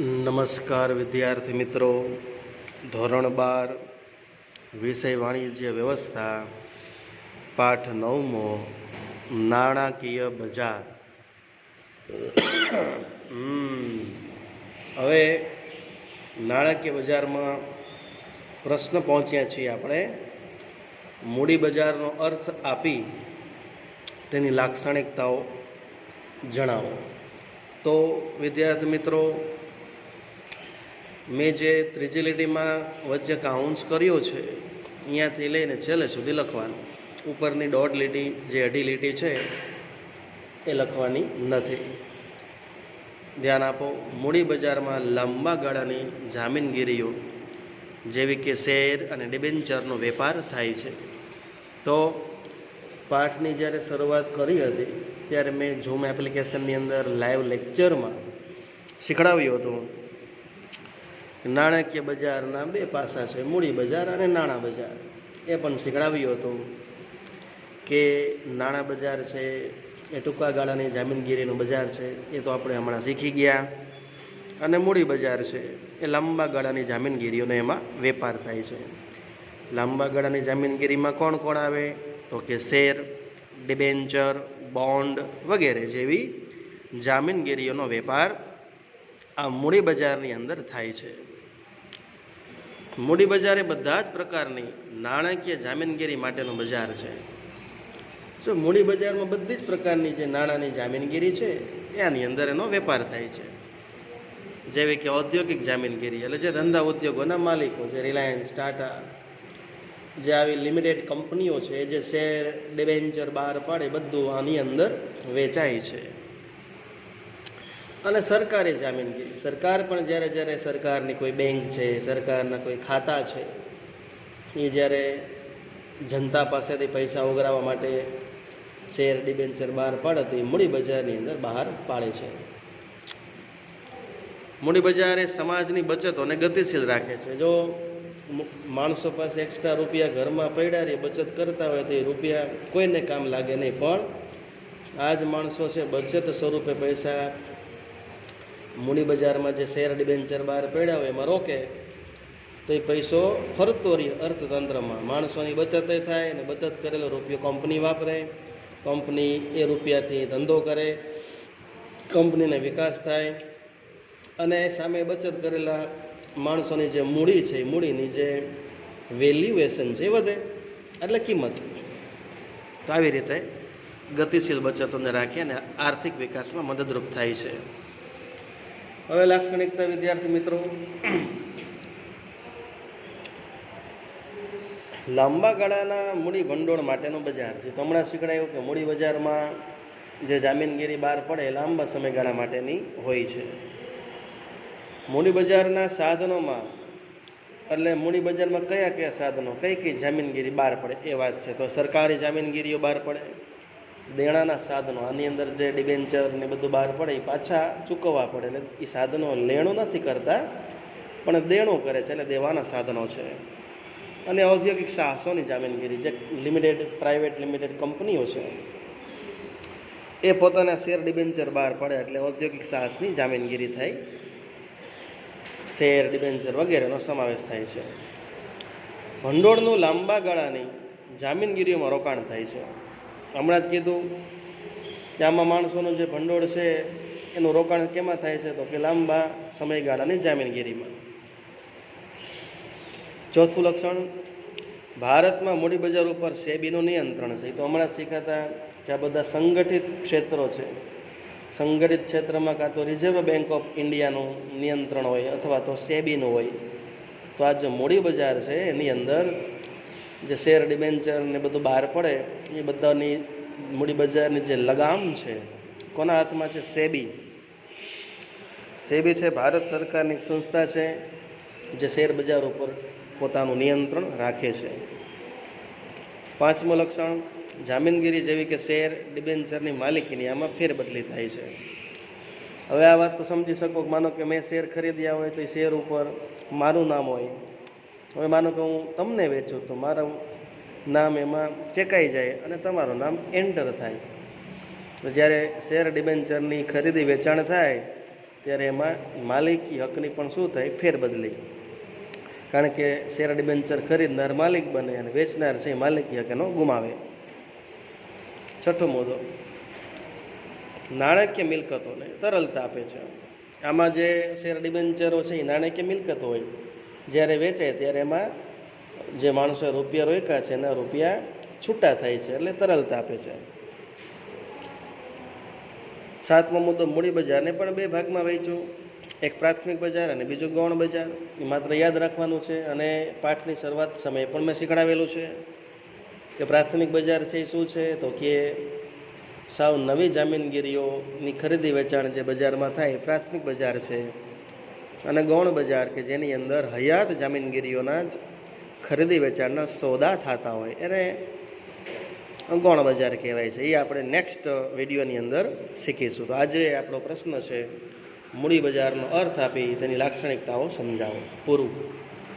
નમસ્કાર વિદ્યાર્થી મિત્રો. ધોરણ બાર, વિષય વાણિજ્ય વ્યવસ્થા, પાઠ નવમો, નાણાકીય બજાર. હવે નાણાકીય બજારમાં પ્રશ્ન પહોંચ્યા છીએ આપણે. મૂડી બજારનો અર્થ આપી તેની લાક્ષણિકતાઓ જણાવો. તો વિદ્યાર્થી મિત્રો મેં જે ત્રીજી લીટીમાં વચ્ચે કાઉન્સ કર્યો છે, અહીંયાથી લઈને છેલ્લે સુધી લખવાનું. ઉપરની દોઢ લીટી જે અઢી લીટી છે, એ લખવાની નથી. ધ્યાન આપો, મૂડી બજારમાં લાંબા ગાળાની જામીનગીરીઓ, જેવી કે શેર અને ડિબેન્ચરનો વેપાર થાય છે. તો પાઠની જ્યારે શરૂઆત કરી હતી, ત્યારે મેં ઝૂમ એપ્લિકેશનની અંદર લાઈવ લેક્ચરમાં શીખડાવ્યું હતું. નાણાકીય બજારના બે પાસા છે, મૂડી બજાર અને નાણાં બજાર. એ પણ શીખડાવ્યું હતું કે નાણાં બજાર છે, એ ટૂંકા ગાળાની જામીનગીરીનું બજાર છે, એ તો આપણે હમણાં શીખી ગયા. અને મૂડી બજાર છે, એ લાંબા ગાળાની જામીનગીરીઓનો એમાં વેપાર થાય છે. લાંબા ગાળાની જામીનગીરીમાં કોણ કોણ આવે? તો કે શેર, ડિબેન્ચર, બોન્ડ વગેરે જેવી જામીનગીરીઓનો વેપાર આ મૂડી બજારની અંદર થાય છે. મૂડી બજાર એ બધા જ પ્રકારની નાણાકીય જામીનગીરી માટેનું બજાર છે. જો મૂડી બજારમાં બધી જ પ્રકારની જે નાણાંની જામીનગીરી છે, એની અંદર એનો વેપાર થાય છે. જેવી કે ઔદ્યોગિક જામીનગીરી, એટલે જે ધંધા ઉદ્યોગોના માલિકો છે રિલાયન્સ, ટાટા, જે આવી લિમિટેડ કંપનીઓ છે જે શેર, ડિબેન્ચર બહાર પાડે, બધું આની અંદર વેચાય છે. અને સરકારી જામીનગીરી સરકાર પણ જ્યારે જ્યારે સરકારની કોઈ બેંક છે, સરકારના કોઈ ખાતા છે, એ જ્યારે જનતા પાસેથી પૈસા ઉઘરાવવા માટે શેર ડિબેન્ચર બહાર પાડે તો એ મૂડી બજારની અંદર બહાર પાડે છે. મૂડી બજાર એ સમાજની બચતોને ગતિશીલ રાખે છે. જો માણસો પાસે એક્સ્ટ્રા રૂપિયા ઘરમાં પડ્યા રહે, બચત કરતા હોય તો એ રૂપિયા કોઈને કામ લાગે નહીં. પણ આ જ માણસો છે, બચત સ્વરૂપે પૈસા મૂડી બજારમાં જે શેર ડિબેન્ચર બહાર પડ્યા હોય એમાં રોકે, તો એ પૈસો ફરતો રહે અર્થતંત્રમાં. માણસોની બચત થાય અને બચત કરેલો રૂપિયો કંપની વાપરે, કંપની એ રૂપિયાથી ધંધો કરે, કંપનીને વિકાસ થાય, અને સામે બચત કરેલા માણસોની જે મૂડી છે મૂડીની જે વેલ્યુએશન છે એ વધે, એટલે કિંમત. તો આવી રીતે ગતિશીલ બચતોને રાખી અને આર્થિક વિકાસમાં મદદરૂપ થાય છે. હવે લાક્ષણિકતા વિદ્યાર્થી મિત્રો. લાંબા ગાળાના મૂડી ભંડોળ માટેનું બજાર છે. તો હમણાં શીખડાયું કે મૂડી બજારમાં જે જામીનગીરી બહાર પડે લાંબા સમયગાળા માટેની હોય છે. મૂડી બજારના સાધનોમાં એટલે મૂડી બજારમાં કયા કયા સાધનો, કઈ કઈ જામીનગીરી બહાર પડે એ વાત છે. તો સરકારી જામીનગીરીઓ બહાર પડે દેણાના સાધનો, આની અંદર જે ડિબેન્ચર ને બધું બહાર પડે, એ પાછા ચૂકવવા પડે. એટલે એ સાધનો લેણું નથી કરતા, પણ દેણું કરે છે એટલે દેવાના સાધનો છે. અને ઔદ્યોગિક સાહસોની જામીનગીરી, જે લિમિટેડ પ્રાઇવેટ લિમિટેડ કંપનીઓ છે, એ પોતાના શેર ડિબેન્ચર બહાર પડે એટલે ઔદ્યોગિક સાહસની જામીનગીરી થાય. શેર ડિબેન્ચર વગેરેનો સમાવેશ થાય છે. ભંડોળનું લાંબા ગાળાની જામીનગીરીઓમાં રોકાણ થાય છે. હમણાં જ કીધું કે આમાં માણસોનું જે ભંડોળ છે, એનું રોકાણ કેમાં થાય છે? તો કે લાંબા સમયગાળાની જામીનગીરીમાં. ચોથું લક્ષણ, ભારતમાં મૂડી બજાર ઉપર સેબીનું નિયંત્રણ છે. એ તો હમણાં શીખાતા કે આ બધા સંગઠિત ક્ષેત્રો છે. સંગઠિત ક્ષેત્રમાં કાં તો રિઝર્વ બેંક ઓફ ઇન્ડિયાનું નિયંત્રણ હોય અથવા તો સેબીનું હોય. તો આ જે મૂડી બજાર છે, એની અંદર જે શેર ડિબેન્ચર ને બધું બહાર પડે, એ બધાની મૂડી બજારની જે લગામ છે, કોના હાથમાં છે? સેબી. સેબી છે ભારત સરકારની એક સંસ્થા છે, જે શેર બજાર ઉપર પોતાનું નિયંત્રણ રાખે છે. પાંચમું લક્ષણ, જામીનગીરી જેવી કે શેર ડિબેન્ચરની માલિકીની આમાં ફેરબદલી થાય છે. હવે આ વાત તો સમજી શકો માનો કે મેં શેર ખરીદ્યા હોય તો એ શેર ઉપર મારું નામ હોય હવે માનો કે હું તમને વેચું તો મારું નામ એમાં ચેકાઈ જાય અને તમારું નામ એન્ટર થાય. તો જ્યારે શેર ડિબેન્ચરની ખરીદી વેચાણ થાય, ત્યારે એમાં માલિકી હકની પણ શું થાય? ફેરબદલી. કારણ કે શેર ડિબેન્ચર ખરીદનાર માલિક બને અને વેચનાર છે માલિકી હક એનો ગુમાવે. છઠ્ઠો મુદ્દો. નાણાકીય મિલકતોને તરલતા આપે છે. આમાં જે શેર ડિબેન્ચરો છે, એ નાણાકીય મિલકત હોય. જ્યારે વેચાય ત્યારે એમાં જે માણસોએ રૂપિયા રોક્યા છે એના રૂપિયા છૂટા થાય છે એટલે તરલતા આપે છે. સાતમો મુદ્દો, મૂડી બજારને પણ બે ભાગમાં વહેંચ્યું. એક પ્રાથમિક બજાર અને બીજું ગૌણ બજાર. એ માત્ર યાદ રાખવાનું છે અને પાઠની શરૂઆત સમયે પણ મેં શીખડાવેલું છે કે પ્રાથમિક બજાર છે એ શું છે? તો કે સાવ નવી જામીનગીરીઓની ખરીદી વેચાણ જે બજારમાં થાય પ્રાથમિક બજાર છે. અને ગૌણ બજાર કે જેની અંદર હયાત જામીનગીરીઓના જ ખરીદી વેચાણના સોદા થતા હોય એને ગૌણ બજાર કહેવાય છે. એ આપણે નેક્સ્ટ વિડીયોની અંદર શીખીશું. તો આજે આપણો પ્રશ્ન છે, મૂડી બજારનો અર્થ આપી તેની લાક્ષણિકતાઓ સમજાવો. પૂરું.